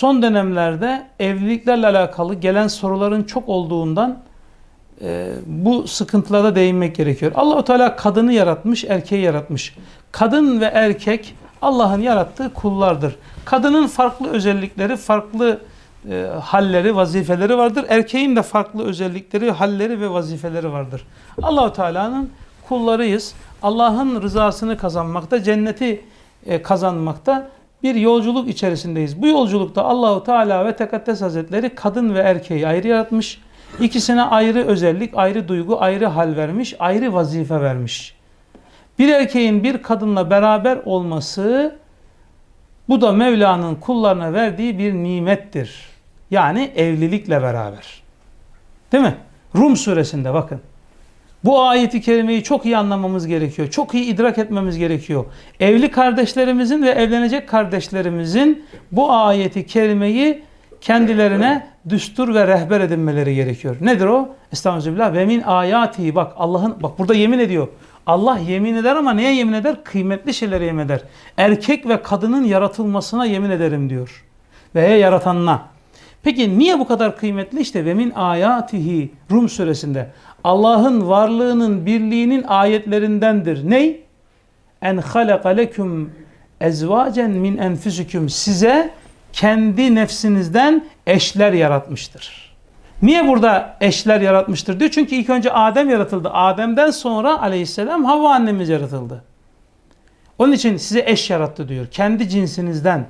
son dönemlerde evliliklerle alakalı gelen soruların çok olduğundan e, bu sıkıntılara değinmek gerekiyor. Allahu Teala kadını yaratmış, erkeği yaratmış. Kadın ve erkek Allah'ın yarattığı kullardır. Kadının farklı özellikleri, farklı e, halleri, vazifeleri vardır. Erkeğin de farklı özellikleri, halleri ve vazifeleri vardır. Allahu Teala'nın kullarıyız. Allah'ın rızasını kazanmakta, cenneti e, kazanmakta bir yolculuk içerisindeyiz. Bu yolculukta Allahu Teala ve Tekaddes Hazretleri kadın ve erkeği ayrı yaratmış. İkisine ayrı özellik, ayrı duygu, ayrı hal vermiş, ayrı vazife vermiş. Bir erkeğin bir kadınla beraber olması bu da Mevla'nın kullarına verdiği bir nimettir. Yani evlilikle beraber. Değil mi? Rum suresinde bakın. Bu ayeti kerimeyi çok iyi anlamamız gerekiyor. Çok iyi idrak etmemiz gerekiyor. Evli kardeşlerimizin ve evlenecek kardeşlerimizin bu ayeti kerimeyi kendilerine düstur ve rehber edinmeleri gerekiyor. Nedir o? Estağfirullah. Ve min ayati. Bak Allah'ın bak burada yemin ediyor. Allah yemin eder ama neye yemin eder? Kıymetli şeylere yemin eder. Erkek ve kadının yaratılmasına yemin ederim diyor. Veya yaratanına. Peki niye bu kadar kıymetli? İşte ve min ayatihi Rum suresinde. Allah'ın varlığının, birliğinin ayetlerindendir. Ney? En halaka leküm ezvacen min enfusikum. Size kendi nefsinizden eşler yaratmıştır. Niye burada eşler yaratmıştır diyor? Çünkü ilk önce Adem yaratıldı. Adem'den sonra aleyhisselam Havva annemiz yaratıldı. Onun için size eş yarattı diyor. Kendi cinsinizden.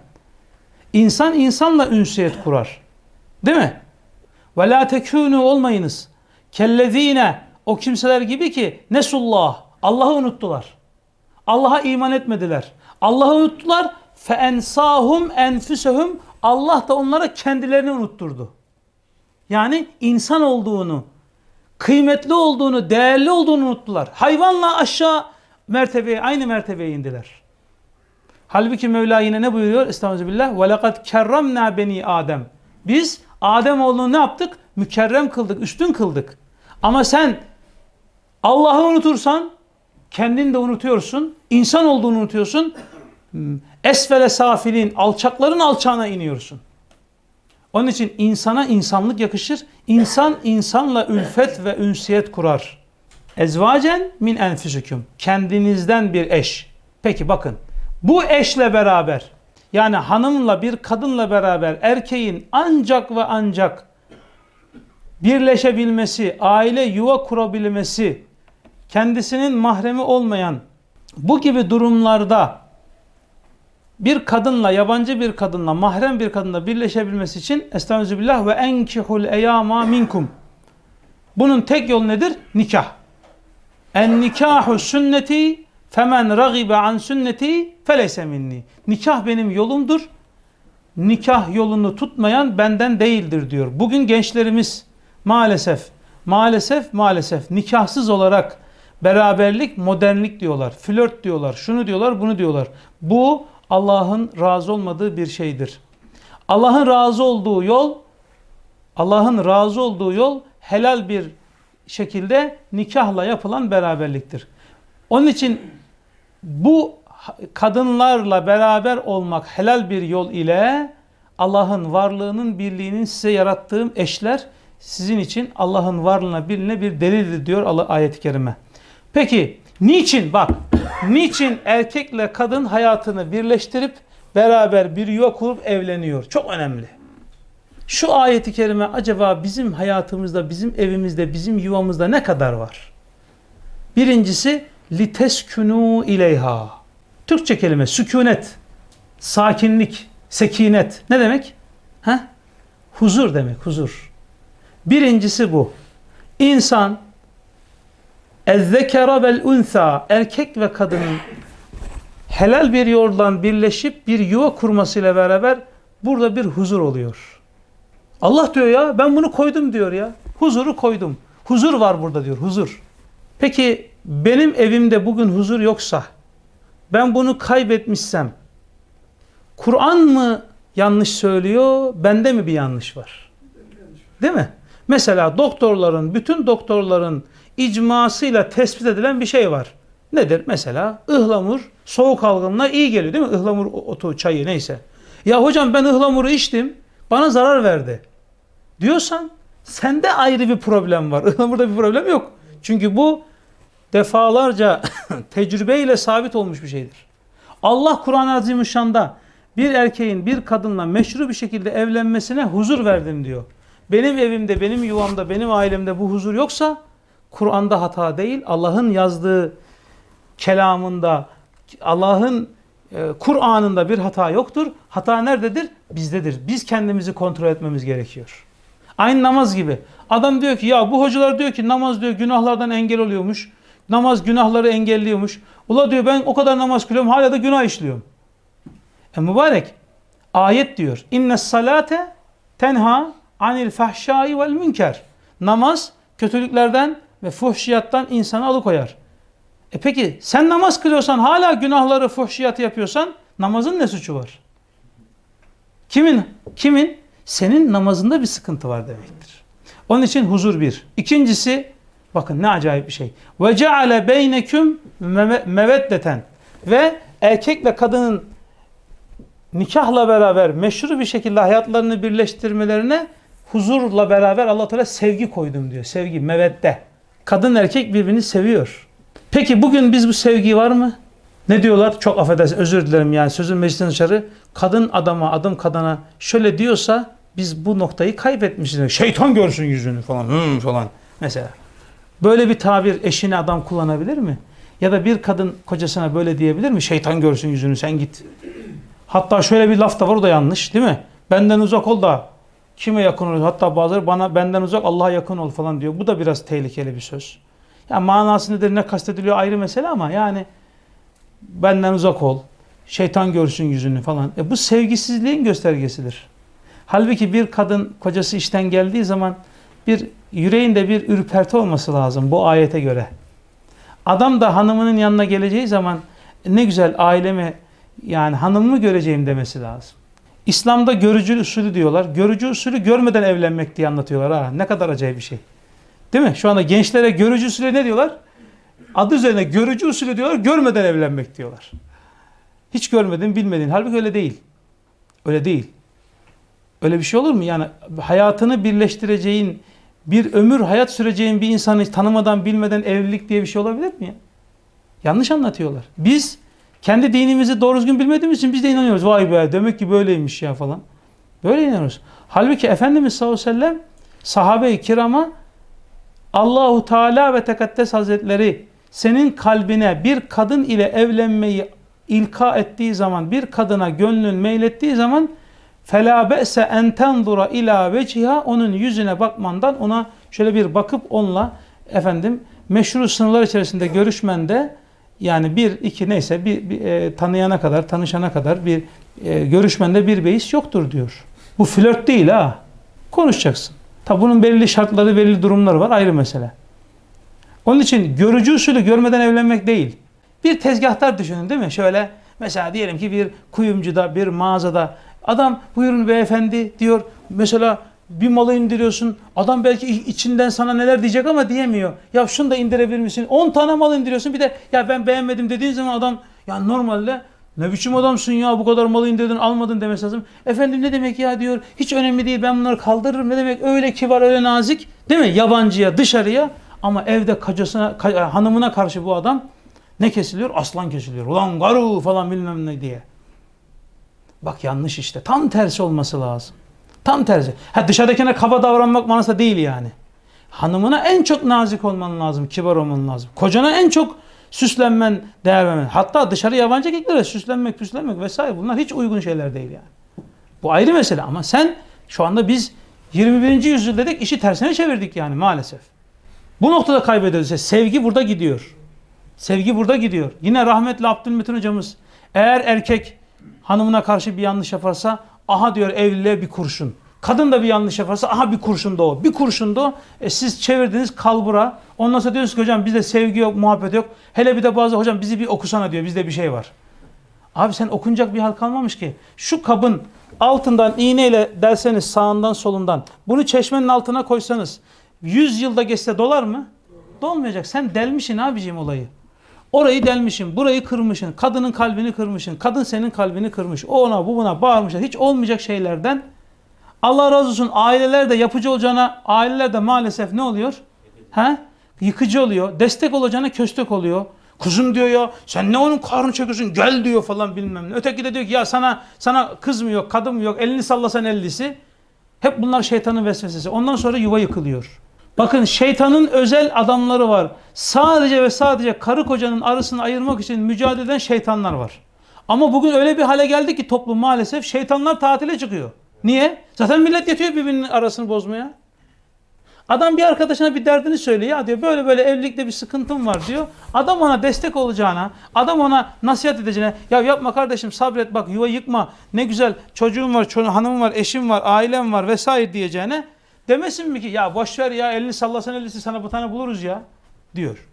İnsan insanla ünsiyet kurar. Değil mi? Ve la tekûnû olmayınız. Kellezîne o kimseler gibi ki nesullah Allah'ı unuttular. Allah'a iman etmediler. Allah'ı unuttular. Fe ensahum enfüsehum Allah da onlara kendilerini unutturdu. Yani insan olduğunu, kıymetli olduğunu, değerli olduğunu unuttular. Hayvanla aşağı mertebeye, aynı mertebeye indiler. Halbuki Mevla yine ne buyuruyor? Estağfirullah. Ve lekad kerramna beni Adem. Biz Adem oğlunu ne yaptık? Mükerrem kıldık, üstün kıldık. Ama sen Allah'ı unutursan kendini de unutuyorsun. insan olduğunu unutuyorsun. Esfele safilin, alçakların alçağına iniyorsun. Onun için insana insanlık yakışır. İnsan insanla ülfet ve ünsiyet kurar. Ezvacen min enfüsüküm. Kendinizden bir eş. Peki bakın. Bu eşle beraber yani hanımla bir kadınla beraber erkeğin ancak ve ancak birleşebilmesi, aile yuva kurabilmesi, kendisinin mahremi olmayan bu gibi durumlarda bir kadınla, yabancı bir kadınla, mahrem bir kadınla birleşebilmesi için Estağfirullah ve enkihul eyama minkum. Bunun tek yolu nedir? Nikah. En nikahu sünneti femen ragibe an sünneti feleyse minni. Nikah benim yolumdur. Nikah yolunu tutmayan benden değildir diyor. Bugün gençlerimiz maalesef, maalesef, maalesef nikahsız olarak beraberlik, modernlik diyorlar. Flört diyorlar, şunu diyorlar, bunu diyorlar. Bu Allah'ın razı olmadığı bir şeydir. Allah'ın razı olduğu yol Allah'ın razı olduğu yol helal bir şekilde nikahla yapılan beraberliktir. Onun için bu kadınlarla beraber olmak helal bir yol ile Allah'ın varlığının birliğinin size yarattığım eşler sizin için Allah'ın varlığına birliğine bir delildir diyor Allah ayet-i kerime. Peki niçin bak niçin erkekle kadın hayatını birleştirip beraber bir yuva kurup evleniyor? Çok önemli. Şu ayeti kerime acaba bizim hayatımızda, bizim evimizde, bizim yuvamızda ne kadar var? Birincisi liteskunu ileyha. Türkçe kelime sükunet, sakinlik, sekinet. Ne demek? Ha? Huzur demek, huzur. Birincisi bu. İnsan ezzekera vel unsa erkek ve kadının helal bir yoldan birleşip bir yuva kurmasıyla beraber burada bir huzur oluyor. Allah diyor ya ben bunu koydum diyor ya. Huzuru koydum. Huzur var burada diyor huzur. Peki benim evimde bugün huzur yoksa ben bunu kaybetmişsem Kur'an mı yanlış söylüyor bende mi bir yanlış var? Değil mi? Mesela doktorların bütün doktorların icmasıyla tespit edilen bir şey var. Nedir? Mesela ıhlamur soğuk algınlığa iyi geliyor değil mi? Ihlamur otu, çayı neyse. Ya hocam ben ıhlamuru içtim bana zarar verdi diyorsan sende ayrı bir problem var. Ihlamurda bir problem yok. Çünkü bu defalarca tecrübeyle sabit olmuş bir şeydir. Allah Kur'an-ı Azimüşşan'da bir erkeğin bir kadınla meşru bir şekilde evlenmesine huzur verdim diyor. Benim evimde, benim yuvamda, benim ailemde bu huzur yoksa Kur'an'da hata değil, Allah'ın yazdığı kelamında, Allah'ın e, Kur'an'ında bir hata yoktur. Hata nerededir? Bizdedir. Biz kendimizi kontrol etmemiz gerekiyor. Aynı namaz gibi. Adam diyor ki ya bu hocalar diyor ki namaz diyor günahlardan engel oluyormuş. Namaz günahları engelliyormuş. Ula diyor ben o kadar namaz kılıyorum hala da günah işliyorum. E mübarek. Ayet diyor. İnne salate tenha anil fahşai vel münker. Namaz kötülüklerden ve fuhşiyattan insanı alıkoyar. E peki sen namaz kılıyorsan hala günahları fuhşiyatı yapıyorsan namazın ne suçu var? Kimin? Kimin? Senin namazında bir sıkıntı var demektir. Onun için huzur bir. İkincisi bakın ne acayip bir şey. Ve ceale beyneküm meveddeten ve erkekle kadının nikahla beraber meşru bir şekilde hayatlarını birleştirmelerine huzurla beraber Allah Teala sevgi koydum diyor. Sevgi, mevedde. Kadın erkek birbirini seviyor. Peki bugün biz bu sevgi var mı? Ne diyorlar? Çok affedersin özür dilerim yani sözün meclisten dışarı. Kadın adama, adım kadına şöyle diyorsa biz bu noktayı kaybetmişiz. Şeytan görsün yüzünü falan hmm, falan mesela. Böyle bir tabir eşine adam kullanabilir mi? Ya da bir kadın kocasına böyle diyebilir mi? Şeytan görsün yüzünü sen git. Hatta şöyle bir laf da var o da yanlış değil mi? Benden uzak ol da kime yakın ol? Hatta bazıları bana benden uzak Allah'a yakın ol falan diyor. Bu da biraz tehlikeli bir söz. Ya manası nedir ne kastediliyor ayrı mesele ama yani benden uzak ol. Şeytan görsün yüzünü falan. E bu sevgisizliğin göstergesidir. Halbuki bir kadın kocası işten geldiği zaman bir yüreğinde bir ürperti olması lazım bu ayete göre. Adam da hanımının yanına geleceği zaman ne güzel ailemi yani hanımımı göreceğim demesi lazım. İslam'da görücü usulü diyorlar. Görücü usulü görmeden evlenmek diye anlatıyorlar ha. Ne kadar acayip bir şey. Değil mi? Şu anda gençlere görücü usulü ne diyorlar? Adı üzerine görücü usulü diyorlar. Görmeden evlenmek diyorlar. Hiç görmedin, bilmedin. Halbuki öyle değil. Öyle değil. Öyle bir şey olur mu? Yani hayatını birleştireceğin, bir ömür hayat süreceğin bir insanı tanımadan, bilmeden evlilik diye bir şey olabilir mi ya? Yanlış anlatıyorlar. Biz kendi dinimizi doğru düzgün bilmediğimiz için biz de inanıyoruz. Vay be demek ki böyleymiş ya falan. Böyle inanıyoruz. Halbuki Efendimiz sallallahu aleyhi ve sellem sahabe-i kirama Allahu Teala ve Tekaddes Hazretleri senin kalbine bir kadın ile evlenmeyi ilka ettiği zaman, bir kadına gönlün meylettiği zaman فَلَا بَأْسَ اَنْ تَنْظُرَ ila veciha Onun yüzüne bakmandan ona şöyle bir bakıp onunla efendim meşru sınırlar içerisinde görüşmende yani bir, iki neyse bir, bir e, tanıyana kadar, tanışana kadar bir e, görüşmende bir beis yoktur diyor. Bu flört değil ha. Konuşacaksın. Tabi bunun belirli şartları, belirli durumları var ayrı mesele. Onun için görücü usulü görmeden evlenmek değil. Bir tezgahtar düşünün değil mi? Şöyle mesela diyelim ki bir kuyumcuda, bir mağazada adam buyurun beyefendi diyor. Mesela bir malı indiriyorsun. Adam belki içinden sana neler diyecek ama diyemiyor. Ya şunu da indirebilir misin? 10 tane mal indiriyorsun. Bir de ya ben beğenmedim dediğin zaman adam ya normalde ne biçim adamsın ya bu kadar malı indirdin almadın demesi lazım. Efendim ne demek ya diyor. Hiç önemli değil ben bunları kaldırırım. Ne demek öyle kibar öyle nazik. Değil mi? Yabancıya dışarıya ama evde kocasına hanımına karşı bu adam ne kesiliyor? Aslan kesiliyor. Ulan garu falan bilmem ne diye. Bak yanlış işte. Tam tersi olması lazım. Tam tersi. Ha dışarıdakine kaba davranmak manası değil yani. Hanımına en çok nazik olman lazım, kibar olman lazım. Kocana en çok süslenmen, değer vermen. Hatta dışarı yabancı erkeklere süslenmek, püslenmek vesaire bunlar hiç uygun şeyler değil yani. Bu ayrı mesele ama sen şu anda biz 21. yüzyıl dedik işi tersine çevirdik yani maalesef. Bu noktada kaybediyoruz. Sevgi burada gidiyor. Sevgi burada gidiyor. Yine rahmetli Abdülmetin hocamız eğer erkek hanımına karşı bir yanlış yaparsa aha diyor evliliğe bir kurşun. Kadın da bir yanlış yaparsa aha bir kurşun da o. Bir kurşun da o. E siz çevirdiniz kalbura. Ondan sonra diyorsunuz ki hocam bizde sevgi yok, muhabbet yok. Hele bir de bazı hocam bizi bir okusana diyor. Bizde bir şey var. Abi sen okunacak bir hal kalmamış ki. Şu kabın altından iğneyle derseniz sağından solundan. Bunu çeşmenin altına koysanız 100 yılda geçse dolar mı? Dolmayacak. Sen delmişsin abicim olayı. Orayı delmişsin, burayı kırmışsın, kadının kalbini kırmışsın, kadın senin kalbini kırmış. O ona bu buna bağırmışlar. Hiç olmayacak şeylerden Allah razı olsun aileler de yapıcı olacağına aileler de maalesef ne oluyor? He? Yıkıcı oluyor. Destek olacağına köstek oluyor. Kuzum diyor ya sen ne onun karnı çekiyorsun gel diyor falan bilmem ne. Öteki de diyor ki ya sana sana kız mı yok kadın mı yok elini sallasan ellisi. Hep bunlar şeytanın vesvesesi. Ondan sonra yuva yıkılıyor. Bakın şeytanın özel adamları var. Sadece ve sadece karı kocanın arasını ayırmak için mücadele eden şeytanlar var. Ama bugün öyle bir hale geldi ki toplum maalesef şeytanlar tatile çıkıyor. Niye? Zaten millet yetiyor birbirinin arasını bozmaya. Adam bir arkadaşına bir derdini söylüyor. Ya diyor böyle böyle evlilikte bir sıkıntım var diyor. Adam ona destek olacağına, adam ona nasihat edeceğine ya yapma kardeşim sabret bak yuva yıkma. Ne güzel çocuğum var, hanımım var, eşim var, ailem var vesaire diyeceğine demesin mi ki ya boş ver ya elini sallasan ellisi sana bir tane buluruz ya diyor.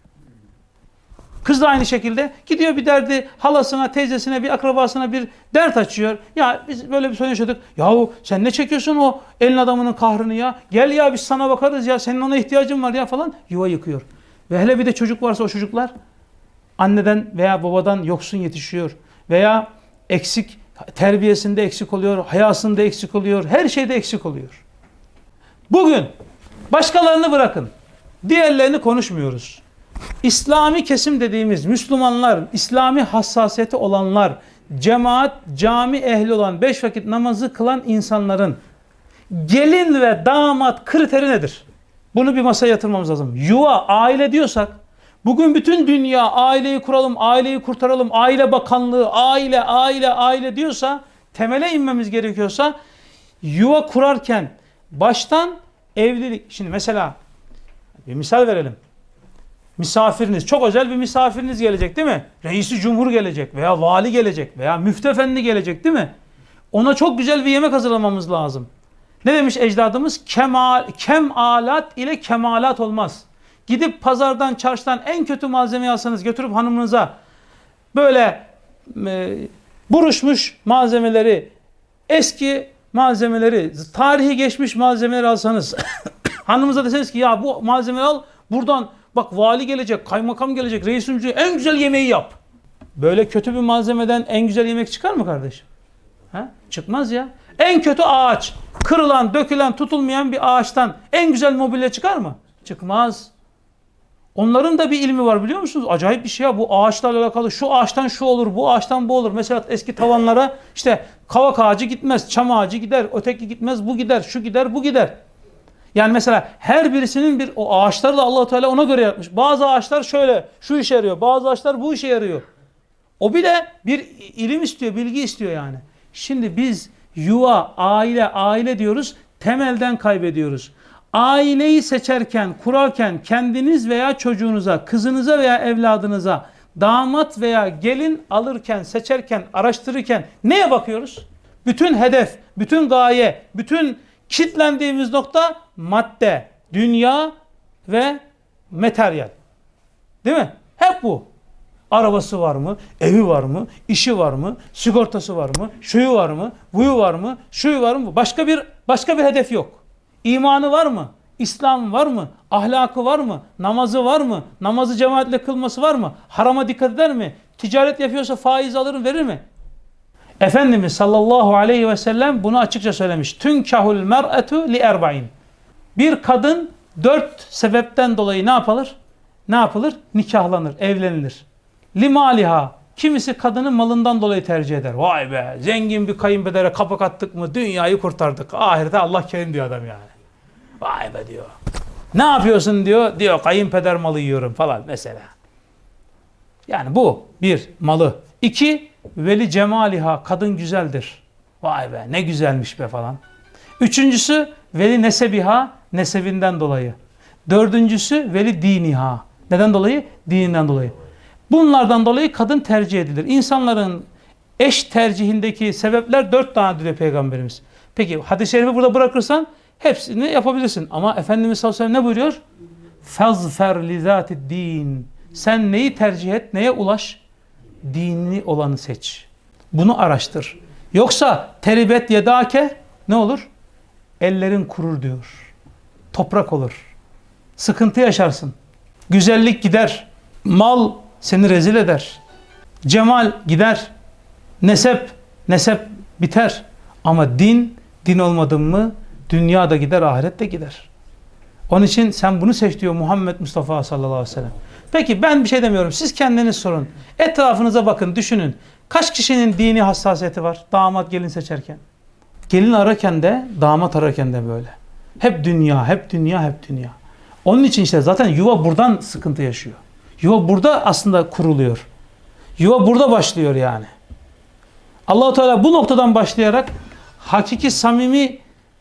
Kız da aynı şekilde gidiyor bir derdi halasına, teyzesine, bir akrabasına bir dert açıyor. Ya biz böyle bir sorun yaşadık. Yahu sen ne çekiyorsun o elin adamının kahrını ya? Gel ya biz sana bakarız ya senin ona ihtiyacın var ya falan. Yuva yıkıyor. Ve hele bir de çocuk varsa o çocuklar anneden veya babadan yoksun yetişiyor. Veya eksik terbiyesinde eksik oluyor, hayasında eksik oluyor, her şeyde eksik oluyor. Bugün başkalarını bırakın. Diğerlerini konuşmuyoruz. İslami kesim dediğimiz Müslümanlar, İslami hassasiyeti olanlar, cemaat, cami ehli olan, beş vakit namazı kılan insanların gelin ve damat kriteri nedir? Bunu bir masaya yatırmamız lazım. Yuva, aile diyorsak, bugün bütün dünya aileyi kuralım, aileyi kurtaralım, aile bakanlığı, aile, aile, aile diyorsa, temele inmemiz gerekiyorsa, yuva kurarken baştan evlilik, şimdi mesela bir misal verelim misafiriniz, çok özel bir misafiriniz gelecek değil mi? Reisi cumhur gelecek veya vali gelecek veya müftefendi gelecek değil mi? Ona çok güzel bir yemek hazırlamamız lazım. Ne demiş ecdadımız? Kemal, kemalat ile kemalat olmaz. Gidip pazardan, çarşıdan en kötü malzemeyi alsanız götürüp hanımınıza böyle e, buruşmuş malzemeleri, eski malzemeleri, tarihi geçmiş malzemeleri alsanız hanımıza deseniz ki ya bu malzemeyi al buradan Bak vali gelecek, kaymakam gelecek, reis ümcü en güzel yemeği yap. Böyle kötü bir malzemeden en güzel yemek çıkar mı kardeşim? Ha? Çıkmaz ya. En kötü ağaç, kırılan, dökülen, tutulmayan bir ağaçtan en güzel mobilya çıkar mı? Çıkmaz. Onların da bir ilmi var biliyor musunuz? Acayip bir şey ya bu ağaçlarla alakalı. Şu ağaçtan şu olur, bu ağaçtan bu olur. Mesela eski tavanlara işte kavak ağacı gitmez, çam ağacı gider, öteki gitmez, bu gider, şu gider, bu gider. Yani mesela her birisinin bir o ağaçları da Allah Teala ona göre yapmış. Bazı ağaçlar şöyle şu işe yarıyor. Bazı ağaçlar bu işe yarıyor. O bile bir ilim istiyor, bilgi istiyor yani. Şimdi biz yuva, aile, aile diyoruz. Temelden kaybediyoruz. Aileyi seçerken, kurarken kendiniz veya çocuğunuza, kızınıza veya evladınıza damat veya gelin alırken, seçerken, araştırırken neye bakıyoruz? Bütün hedef, bütün gaye, bütün kitlendiğimiz nokta madde, dünya ve materyal. Değil mi? Hep bu. Arabası var mı? Evi var mı? işi var mı? Sigortası var mı? Şuyu var mı? Buyu var mı? Şuyu var mı? Başka bir başka bir hedef yok. İmanı var mı? İslam var mı? Ahlakı var mı? Namazı var mı? Namazı cemaatle kılması var mı? Harama dikkat eder mi? Ticaret yapıyorsa faiz alır verir mi? Efendimiz sallallahu aleyhi ve sellem bunu açıkça söylemiş. Tünkahul mer'etu li erba'in. Bir kadın dört sebepten dolayı ne yapılır? Ne yapılır? Nikahlanır, evlenilir. Limaliha. Kimisi kadının malından dolayı tercih eder. Vay be zengin bir kayınpedere kapak attık mı dünyayı kurtardık. Ahirete Allah kerim diyor adam yani. Vay be diyor. Ne yapıyorsun diyor. Diyor kayınpeder malı yiyorum falan mesela. Yani bu bir malı. İki veli cemaliha kadın güzeldir. Vay be ne güzelmiş be falan. Üçüncüsü veli nesebiha nesebinden dolayı. Dördüncüsü veli diniha. Neden dolayı? Dininden dolayı. Bunlardan dolayı kadın tercih edilir. İnsanların eş tercihindeki sebepler dört tane diyor Peygamberimiz. Peki hadis-i şerifi burada bırakırsan hepsini yapabilirsin. Ama Efendimiz sallallahu aleyhi ve sellem ne buyuruyor? Fazfer li zati din. Sen neyi tercih et, neye ulaş? Dinli olanı seç. Bunu araştır. Yoksa teribet yedake ne olur? Ellerin kurur diyor. Toprak olur. Sıkıntı yaşarsın. Güzellik gider. Mal seni rezil eder. Cemal gider. Nesep, nesep biter. Ama din, din olmadın mı dünya da gider, ahiret de gider. Onun için sen bunu seç diyor Muhammed Mustafa sallallahu aleyhi ve sellem. Peki ben bir şey demiyorum. Siz kendiniz sorun. Etrafınıza bakın, düşünün. Kaç kişinin dini hassasiyeti var damat gelin seçerken? Gelin ararken de, damat ararken de böyle. Hep dünya, hep dünya, hep dünya. Onun için işte zaten yuva buradan sıkıntı yaşıyor. Yuva burada aslında kuruluyor. Yuva burada başlıyor yani. Allahu Teala bu noktadan başlayarak hakiki samimi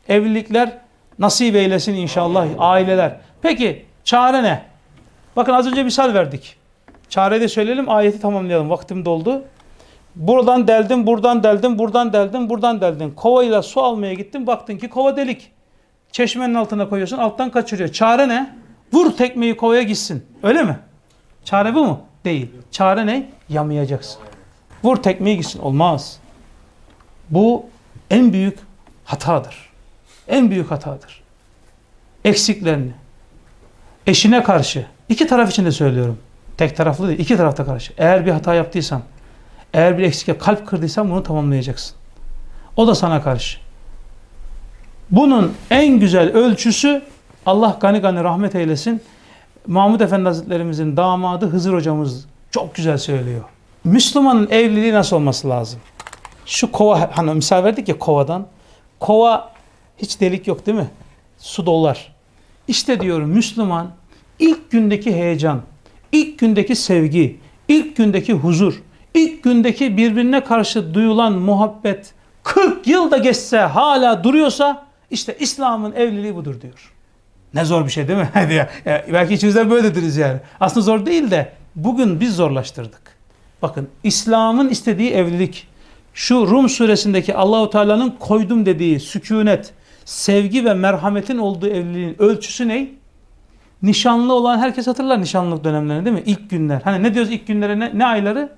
evlilikler nasip eylesin inşallah aileler. Peki çare ne? Bakın az önce misal verdik. Çareyi de söyleyelim ayeti tamamlayalım. Vaktim doldu. Buradan deldim, buradan deldim, buradan deldim, buradan deldim. Kovayla su almaya gittin baktın ki kova delik. Çeşmenin altına koyuyorsun alttan kaçırıyor. Çare ne? Vur tekmeyi kovaya gitsin. Öyle mi? Çare bu mu? Değil. Çare ne? Yamayacaksın. Vur tekmeyi gitsin. Olmaz. Bu en büyük hatadır. En büyük hatadır. Eksiklerini. Eşine karşı. iki taraf için de söylüyorum. Tek taraflı değil. iki tarafta karşı. Eğer bir hata yaptıysan, eğer bir eksik kalp kırdıysan bunu tamamlayacaksın. O da sana karşı. Bunun en güzel ölçüsü Allah gani gani rahmet eylesin. Mahmud Efendi Hazretlerimizin damadı Hızır hocamız çok güzel söylüyor. Müslümanın evliliği nasıl olması lazım? Şu kova, hani misal verdik ya kovadan. Kova hiç delik yok değil mi? Su dolar. İşte diyorum Müslüman ilk gündeki heyecan, ilk gündeki sevgi, ilk gündeki huzur, ilk gündeki birbirine karşı duyulan muhabbet 40 yıl da geçse hala duruyorsa işte İslam'ın evliliği budur diyor. Ne zor bir şey değil mi? Ya, belki içimizden böylediriz yani. Aslında zor değil de bugün biz zorlaştırdık. Bakın İslam'ın istediği evlilik şu Rum suresindeki Allahu Teala'nın koydum dediği sükunet, sevgi ve merhametin olduğu evliliğin ölçüsü ne? Nişanlı olan herkes hatırlar nişanlılık dönemlerini değil mi? İlk günler. Hani ne diyoruz ilk günlere ne, ne ayları?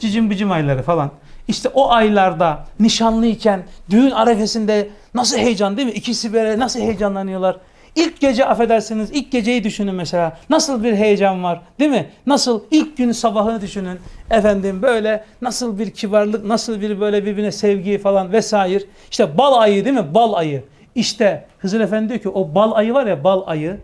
Cicim bicim ayları falan. İşte o aylarda nişanlıyken düğün arefesinde nasıl heyecan değil mi? İkisi böyle nasıl heyecanlanıyorlar. İlk gece affedersiniz ilk geceyi düşünün mesela. Nasıl bir heyecan var değil mi? Nasıl ilk gün sabahını düşünün. Efendim böyle nasıl bir kibarlık, nasıl bir böyle birbirine sevgi falan vesaire. İşte bal ayı değil mi? Bal ayı. İşte Hızır Efendi diyor ki o bal ayı var ya bal ayı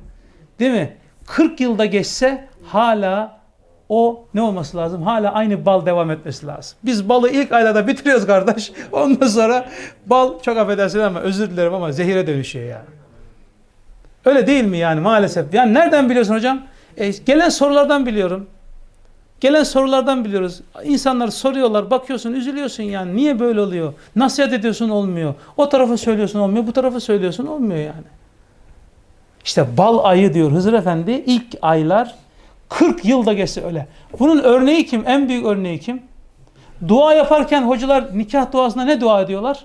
değil mi? 40 yılda geçse hala o ne olması lazım? Hala aynı bal devam etmesi lazım. Biz balı ilk aylarda bitiriyoruz kardeş. Ondan sonra bal çok affedersin ama özür dilerim ama zehire dönüşüyor yani. Öyle değil mi yani maalesef? Yani nereden biliyorsun hocam? E, gelen sorulardan biliyorum. Gelen sorulardan biliyoruz. İnsanlar soruyorlar, bakıyorsun, üzülüyorsun yani. Niye böyle oluyor? Nasihat ediyorsun olmuyor. O tarafı söylüyorsun olmuyor, bu tarafı söylüyorsun olmuyor yani. İşte bal ayı diyor Hızır Efendi. ilk aylar 40 yılda geçse öyle. Bunun örneği kim? En büyük örneği kim? Dua yaparken hocalar nikah duasında ne dua ediyorlar?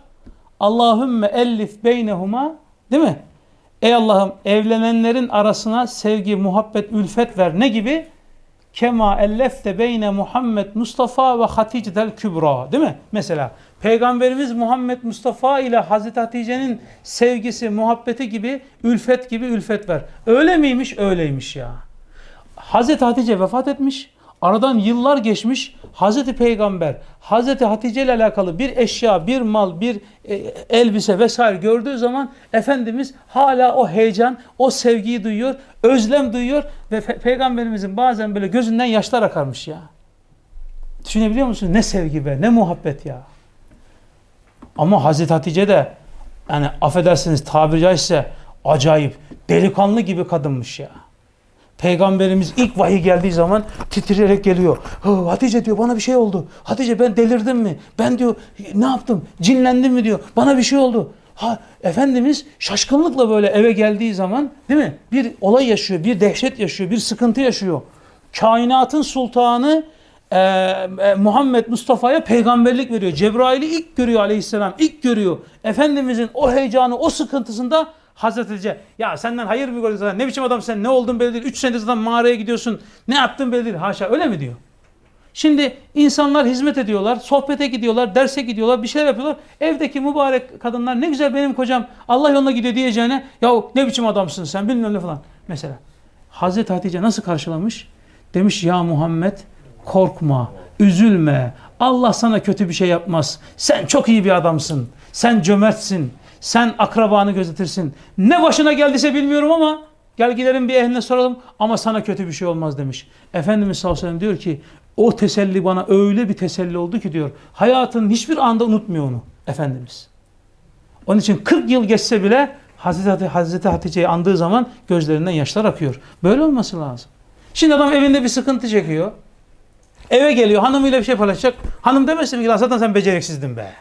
Allahümme ellif beynehuma değil mi? Ey Allah'ım evlenenlerin arasına sevgi, muhabbet, ülfet ver. Ne gibi? Kema ellefte beyne Muhammed Mustafa ve Hatice'tel Kübra. Değil mi? Mesela Peygamberimiz Muhammed Mustafa ile Hazreti Hatice'nin sevgisi, muhabbeti gibi, ülfet gibi ülfet ver. Öyle miymiş? Öyleymiş ya. Hazreti Hatice vefat etmiş. Aradan yıllar geçmiş. Hazreti Peygamber Hazreti Hatice ile alakalı bir eşya, bir mal, bir e, elbise vesaire gördüğü zaman Efendimiz hala o heyecan, o sevgiyi duyuyor, özlem duyuyor ve Pe- Peygamberimizin bazen böyle gözünden yaşlar akarmış ya. Düşünebiliyor musunuz? Ne sevgi be, ne muhabbet ya. Ama Hazreti Hatice de yani affedersiniz tabiri caizse acayip delikanlı gibi kadınmış ya. Peygamberimiz ilk vahiy geldiği zaman titreyerek geliyor. "Hı, Hatice diyor bana bir şey oldu. Hatice ben delirdim mi? Ben diyor ne yaptım? Cinlendim mi diyor. Bana bir şey oldu. Ha Efendimiz şaşkınlıkla böyle eve geldiği zaman değil mi? Bir olay yaşıyor, bir dehşet yaşıyor, bir sıkıntı yaşıyor. Kainatın sultanı e, Muhammed Mustafa'ya peygamberlik veriyor. Cebrail'i ilk görüyor aleyhisselam. ilk görüyor. Efendimizin o heyecanı, o sıkıntısında Hazreti Hatice ya senden hayır mı gördün zaten? Ne biçim adam sen? Ne oldun belli değil. Üç senedir zaten mağaraya gidiyorsun. Ne yaptın belli değil. Haşa öyle mi diyor? Şimdi insanlar hizmet ediyorlar, sohbete gidiyorlar, derse gidiyorlar, bir şeyler yapıyorlar. Evdeki mübarek kadınlar ne güzel benim kocam Allah yoluna gidiyor diyeceğine ya ne biçim adamsın sen bilmem ne falan. Mesela Hazreti Hatice nasıl karşılamış? Demiş ya Muhammed Korkma, üzülme. Allah sana kötü bir şey yapmaz. Sen çok iyi bir adamsın. Sen cömertsin. Sen akrabanı gözetirsin. Ne başına geldiyse bilmiyorum ama gel gidelim bir ehline soralım ama sana kötü bir şey olmaz demiş. Efendimiz sallallahu aleyhi ve diyor ki o teselli bana öyle bir teselli oldu ki diyor. Hayatının hiçbir anda unutmuyor onu Efendimiz. Onun için 40 yıl geçse bile Hazreti, Hazreti Hatice'yi andığı zaman gözlerinden yaşlar akıyor. Böyle olması lazım. Şimdi adam evinde bir sıkıntı çekiyor. Eve geliyor hanımıyla bir şey paylaşacak. Hanım demesin ki "Lan zaten sen beceriksizdin be.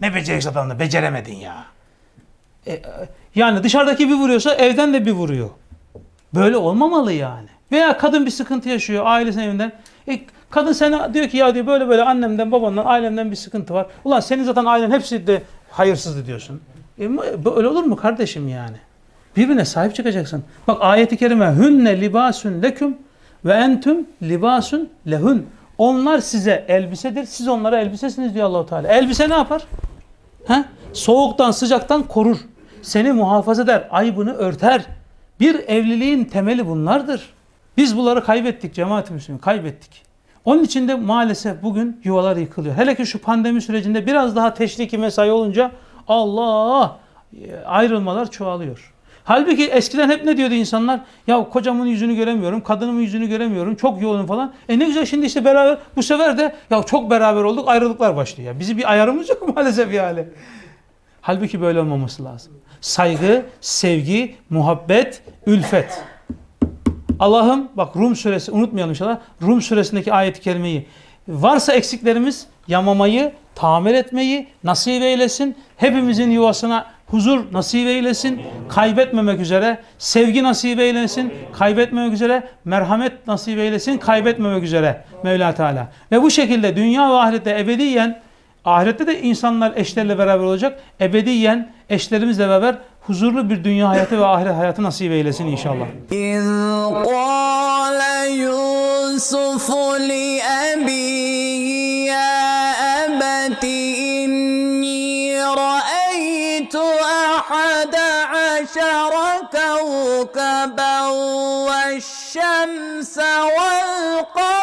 Ne beceriksiz adamla beceremedin ya. E, e, yani dışarıdaki bir vuruyorsa evden de bir vuruyor. Böyle olmamalı yani. Veya kadın bir sıkıntı yaşıyor ailesinin evinden. E, kadın sana diyor ki ya diyor böyle böyle annemden babandan ailemden bir sıkıntı var. Ulan senin zaten ailen hepsi de hayırsızdı diyorsun. E, böyle olur mu kardeşim yani? Birbirine sahip çıkacaksın. Bak ayeti kerime hünne libasun leküm ve entüm libasun lehun. Onlar size elbisedir, siz onlara elbisesiniz diyor Allahu Teala. Elbise ne yapar? He? Soğuktan, sıcaktan korur. Seni muhafaza eder, aybını örter. Bir evliliğin temeli bunlardır. Biz bunları kaybettik cemaat-i kaybettik. Onun için de maalesef bugün yuvalar yıkılıyor. Hele ki şu pandemi sürecinde biraz daha teşriki mesai olunca Allah ayrılmalar çoğalıyor. Halbuki eskiden hep ne diyordu insanlar? Ya kocamın yüzünü göremiyorum, kadınımın yüzünü göremiyorum, çok yoğunum falan. E ne güzel şimdi işte beraber, bu sefer de ya çok beraber olduk, ayrılıklar başlıyor. Bizim bir ayarımız yok maalesef yani. Halbuki böyle olmaması lazım. Saygı, sevgi, muhabbet, ülfet. Allah'ım bak Rum suresi unutmayalım inşallah. Rum suresindeki ayet-i kerimeyi varsa eksiklerimiz yamamayı, tamir etmeyi nasip eylesin. Hepimizin yuvasına huzur nasip eylesin. Kaybetmemek üzere sevgi nasip eylesin. Kaybetmemek üzere merhamet nasip eylesin. Kaybetmemek üzere Mevla Teala. Ve bu şekilde dünya ve ahirette ebediyen ahirette de insanlar eşlerle beraber olacak. Ebediyen eşlerimizle beraber huzurlu bir dünya hayatı ve ahiret hayatı nasip eylesin inşallah. İz qâle Yusufu li ebihi ya ebeti inni ra'eytu ahada aşara kevkeben ve şemse vel